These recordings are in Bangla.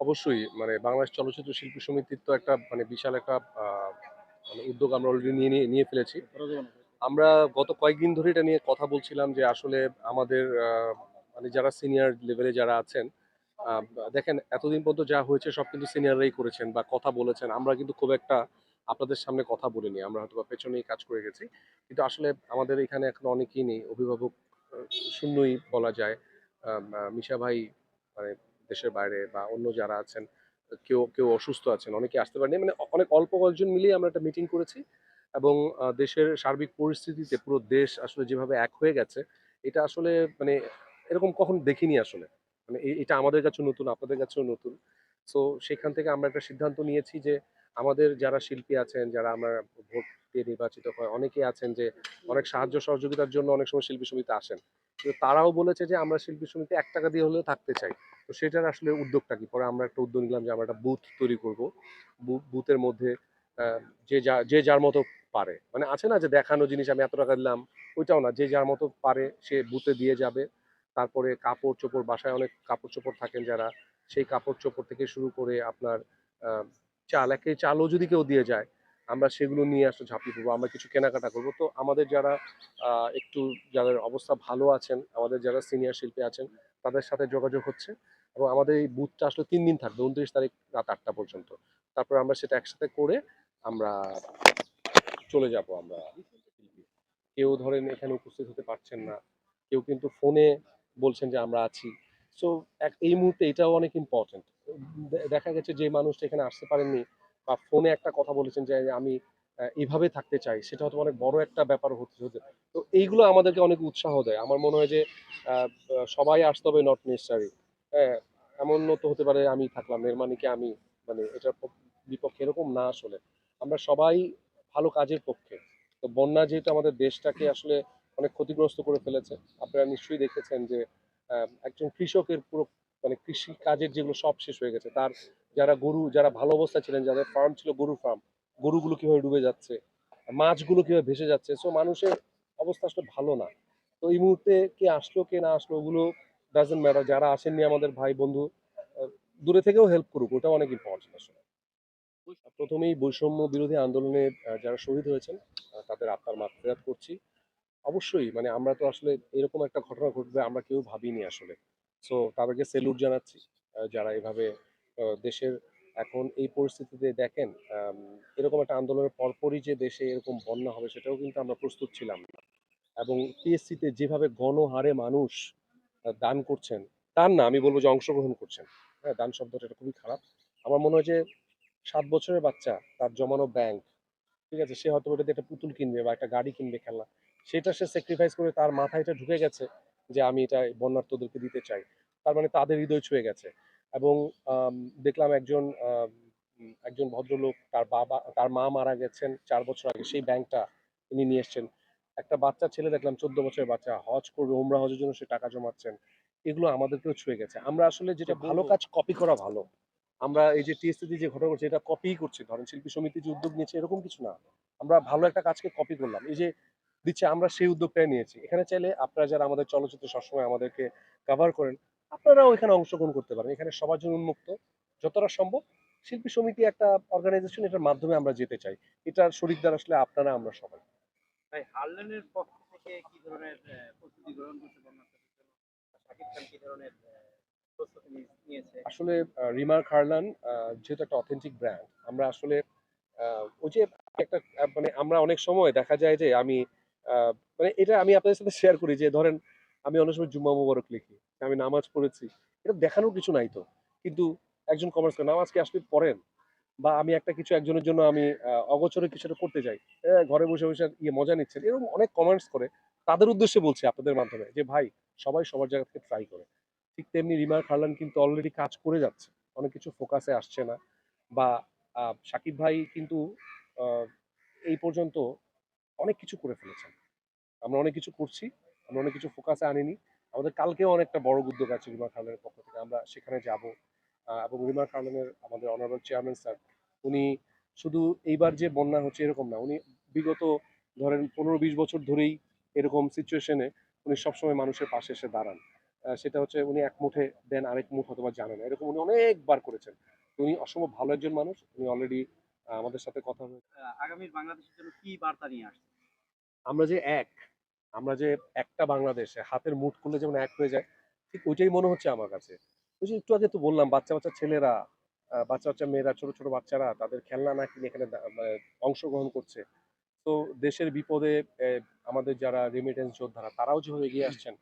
অবশ্যই মানে বাংলাদেশ চলচ্চিত্র শিল্পী সমিতির তো একটা মানে বিশাল একটা মানে উদ্যোগ আমরা অলরেডি নিয়ে নিয়ে ফেলেছি। আমরা গত কয়েকদিন ধরে এটা নিয়ে কথা বলছিলাম যে আসলে আমাদের মানে যারা সিনিয়র লেভেলে যারা আছেন দেখেন এতদিন পর্যন্ত যা হয়েছে সব কিন্তু সিনিয়ররাই করেছেন বা কথা বলেছেন। আমরা কিন্তু খুব একটা আপনাদের সামনে কথা বলিনি, আমরা হয়তো বা পেছনেই কাজ করে গেছি। কিন্তু আসলে আমাদের এখানে এখন অনেকেই নেই, অভিভাবক শূন্যই বলা যায়। মিশা ভাই মানে দেশের বাইরে বা অন্য যারা আছেন, কেউ কেউ অসুস্থ আছেন, অনেকে আসতে পারেনি মানে অনেক অল্প কয়েকজন মিলিয়ে আমরা একটা মিটিং করেছি এবং দেশের সার্বিক পরিস্থিতিতে পুরো দেশ আসলে যেভাবে এক হয়ে গেছে, এটা আসলে মানে এরকম কখন দেখিনি আসলে। মানে এটা আমাদের কাছেও নতুন, আপনাদের কাছেও নতুন। সো সেখান থেকে আমরা একটা সিদ্ধান্ত নিয়েছি যে আমাদের যারা শিল্পী আছেন, যারা আমরা ভোট দিয়ে নির্বাচিত হয়, অনেকেই আছেন যে অনেক সাহায্য সহযোগিতার জন্য অনেক সময় শিল্পী সমিতি আসেন। তারাও বলেছে যে, আমরা শিল্পী সমিতি এক টাকা দিয়ে হলেও থাকতে চাই। তো সেটার আসলে উদ্যোগটা কি? পরে আমরা একটা উদ্যোগ নিলাম যে, আমরা একটা বুথ তৈরি করব। বুথের মধ্যে যে যা, যে যার মতো পারে। মানে আছে না যে, দেখানো জিনিস আমি এত টাকা দিলাম, ওইটাও না। যে যার মতো পারে, সে বুথে দিয়ে যাবে। তারপরে কাপড় চোপড়, বাসায় অনেক কাপড় চোপড় থাকেন যারা, সেই কাপড় চোপড় থেকে শুরু করে আপনার চাল, একে চালও যদি কেউ দিয়ে যায় আমরা সেগুলো নিয়ে আসলে ঝাঁপিয়ে পড়ব, আমরা কিছু কেনাকাটা করব। তো আমাদের যারা একটু যাদের অবস্থা ভালো আছেন, আমাদের যারা সিনিয়র শিল্পী আছেন, তাদের সাথে যোগাযোগ হচ্ছে এবং আমাদের এই বুথটা আসলে তিন দিন থাকবে, উনত্রিশ তারিখ রাত আটটা পর্যন্ত। তারপর আমরা সেটা একসাথে করে আমরা চলে যাব আমরা। কেউ ধরেন এখানে উপস্থিত হতে পারছেন না, কেউ কিন্তু ফোনে বলছেন যে আমরা আছি। সো এক, এই মুহূর্তে এটাও অনেক ইম্পর্টেন্ট দেখা গেছে যে মানুষটা এখানে আসতে পারেননি বা ফোনে একটা কথা বলেছেন যে আমি আহ, এইভাবে থাকতে চাই সেটা হয়তো অনেক বড় একটা ব্যাপার হতে হতে তো এইগুলো আমাদেরকে অনেক উৎসাহ দেয়। আমার মনে হয় যে সবাই আসতে হবে নট নেসেসারি হ্যাঁ এমন তো হতে পারে আমি থাকলাম এর মানে কি আমি মানে এটার বিপক্ষে এরকম না আসলে। আমরা সবাই ভালো কাজের পক্ষে। তো বন্যা যেহেতু আমাদের দেশটাকে আসলে অনেক ক্ষতিগ্রস্ত করে ফেলেছে আপনারা নিশ্চয়ই দেখেছেন যে একজন কৃষকের পুরো মানে কৃষি কাজের যেগুলো সব শেষ হয়ে গেছে তার যারা গরু, যারা ভালো অবস্থা ছিলেন, যাদের ফার্ম ছিল গরুর ফার্ম গরুগুলো কীভাবে ডুবে যাচ্ছে, মাছগুলো কীভাবে ভেসে যাচ্ছে সো মানুষের অবস্থা আসলে ভালো না। তো এই মুহূর্তে কে আসলো, কে না আসলো, ওগুলো ডাজেন্ট ম্যাটার যারা আসেননি আমাদের ভাই, বন্ধু দূরে থেকেও হেল্প করুক ওটা অনেক ইম্পর্টেন্ট আসলে। প্রথমেই বৈষম্য বিরোধী আন্দোলনে যারা শহীদ হয়েছেন তাদের আত্মার মাগফিরাত করছি। অবশ্যই মানে আমরা তো আসলে এরকম একটা ঘটনা ঘটবে, আমরা কেউ ভাবিনি আসলে। সো তাদেরকে সেলুট জানাচ্ছি যারা এভাবে দেশের এখন এই পরিস্থিতিতে দেখেন এরকম একটা আন্দোলনের পরপরই যে দেশে এরকম বন্যা হবে সেটাও কিন্তু আমরা প্রস্তুত ছিলাম না। এবং টিএসসিতে যেভাবে গণহারে মানুষ দান করছেন, তার না, আমি বলব যে অংশগ্রহণ করছেন। হ্যাঁ দান শব্দটা এটা খুবই খারাপ। আমার মনে হয় যে সাত বছরের বাচ্চা, তার জমানো ব্যাংক ঠিক আছে, সে হয়তো ওটাতে একটা পুতুল কিনবে বা একটা গাড়ি কিনবে খেলনা, সেটা সে স্যাক্রিফাইস করে তার মাথায় এটা ঢুকে গেছে যে আমি এটা বন্যার্থদেরকে দিতে চাই। তার মানে তাদের হৃদয় ছুঁয়ে গেছে। এবং দেখলাম একজন একজন ভদ্রলোক তার বাবা তার মা মারা গেছেন চার বছর আগে সেই ব্যাংকটা তিনি নিয়ে এসছেন। একটা বাচ্চা ছেলে দেখলাম চোদ্দ বছরের বাচ্চা হজ করবে উমরা হজের জন্য সে টাকা জমাচ্ছেন। এগুলো আমাদেরকেও ছুঁয়ে গেছে। আমরা আসলে যেটা ভালো কাজ কপি করা ভালো। আমরা এই যে টিএসসিতে যে ঘটনা করছে এটা কপি করছি। ধরেন শিল্পী সমিতি যে উদ্যোগ নিয়েছে এরকম কিছু না। আমরা ভালো একটা কাজকে কপি করলাম। এই যে দিচ্ছে আমরা সেই উদ্যোগটাই নিয়েছি। এখানে চাইলে আপনারা যারা আমাদের চলচ্চিত্র সবসময় আমাদেরকে কভার করেন আপনারাও এখানে অংশগ্রহণ করতে পারেন। এখানে সবার জন্য উন্মুক্ত। যতটা সম্ভব শিল্পী সমিতি একটা অর্গানাইজেশন এটার মাধ্যমে আমরা যেতে চাই। এটার শরিকদার আসলে আপনারা আমরা সবাই। ভাই হারল্যান্ডের পক্ষ থেকে কি ধরনের আহ, প্রস্তুতি গ্রহণ করছে শাকিব খান কি ধরনের আহ, প্রস্তুতি নিয়ে- নিয়েছে? আসলে রিমার খারলান যেহেতু একটা অথেন্টিক ব্র্যান্ড আমরা আসলে ওই যে একটা মানে আমরা অনেক সময় দেখা যায় যে আমি আহ, মানে এটা আমি আপনাদের সাথে শেয়ার করি যে ধরেন আমি অনেক সময় জুম্মা মুবারক লিখি। আমি নামাজ পড়েছি এটা দেখানোর কিছু নাই তো। কিন্তু একজন কমার্স নামাজ কি আসলে পড়েন? বা আমি একটা কিছু একজনের জন্য আমি অগোচরে কিছু করতে যাই হ্যাঁ, ঘরে বসে বসে ইয়ে মজা নিচ্ছেন এরকম অনেক কমেন্টস করে। তাদের উদ্দেশ্যে বলছি আপনাদের মাধ্যমে যে ভাই সবাই সবার জায়গা থেকে ট্রাই করে। ঠিক তেমনি রিমার খারলান কিন্তু অলরেডি কাজ করে যাচ্ছে অনেক কিছু ফোকাসে আসছে না। বা সাকিব ভাই কিন্তু এই পর্যন্ত অনেক কিছু করে ফেলেছেন। আমরা অনেক কিছু করছি আমরা অনেক কিছু ফোকাসে আনিনি। আমাদের কালকেও অনেকটা বড় উদ্যোগ আছে রিমার খারলানের পক্ষ থেকে। আমরা সেখানে যাব। এবং রিমার খারলানের আমাদের অনারেবল চেয়ারম্যান স্যার উনি শুধু এইবার যে বন্যা হচ্ছে এরকম না উনি বিগত ধরেন পনেরো বিশ বছর ধরেই এরকম সিচুয়েশনে উনি সবসময় মানুষের পাশে এসে দাঁড়ান। সেটা হচ্ছে উনি এক মুঠে দেন আরেক মুঠ অথবা জানেন না। এরকম উনি অনেকবার করেছেন। উনি অসম্ভব ভালো একজন মানুষ। উনি অলরেডি আমাদের সাথে কথা হয়েছে আগামীর বাংলাদেশের জন্য কি বার্তা নিয়ে আসছে আমরা যে এক আমরা যে একটা বাংলাদেশে হাতের মুঠ করলে যেমন এক হয়ে যায়, ঠিক ওইটাই মনে হচ্ছে আমার কাছে। ওই যে একটু আগে তো বললাম, বাচ্চা বাচ্চা ছেলেরা বাচ্চা বাচ্চা মেয়েরা, ছোট ছোট বাচ্চারা, তাদের খেলনা না কিনে এখানে মানে অংশগ্রহণ করছে। তো দেশের বিপদে আমাদের যারা রেমিটেন্স যোদ্ধারা, তারাও যেভাবে এগিয়ে আসছেন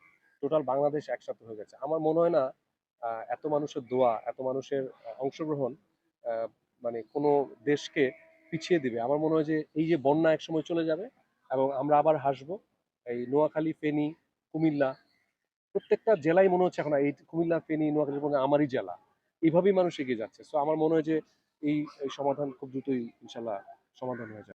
টোটাল বাংলাদেশ একসাথে হয়ে গেছে। আমার মনে হয় না এত মানুষের দোয়া, এত মানুষের অংশগ্রহণ মানে কোনো দেশকে পিছিয়ে দিবে। আমার মনে হয় যে এই যে বন্যা একসময় চলে যাবে এবং আমরা আবার হাসবো। এই নোয়াখালী, ফেনী, কুমিল্লা, প্রত্যেকটা জেলায় মনে হচ্ছে এখন এই কুমিল্লা, ফেনী, নোয়াখালী আমারই জেলা। এইভাবেই মানুষ এগিয়ে যাচ্ছে। সো আমার মনে হয় যে এই এই সমাধান খুব দ্রুতই ইনশাল্লাহ সমাধান হয়ে যাবে।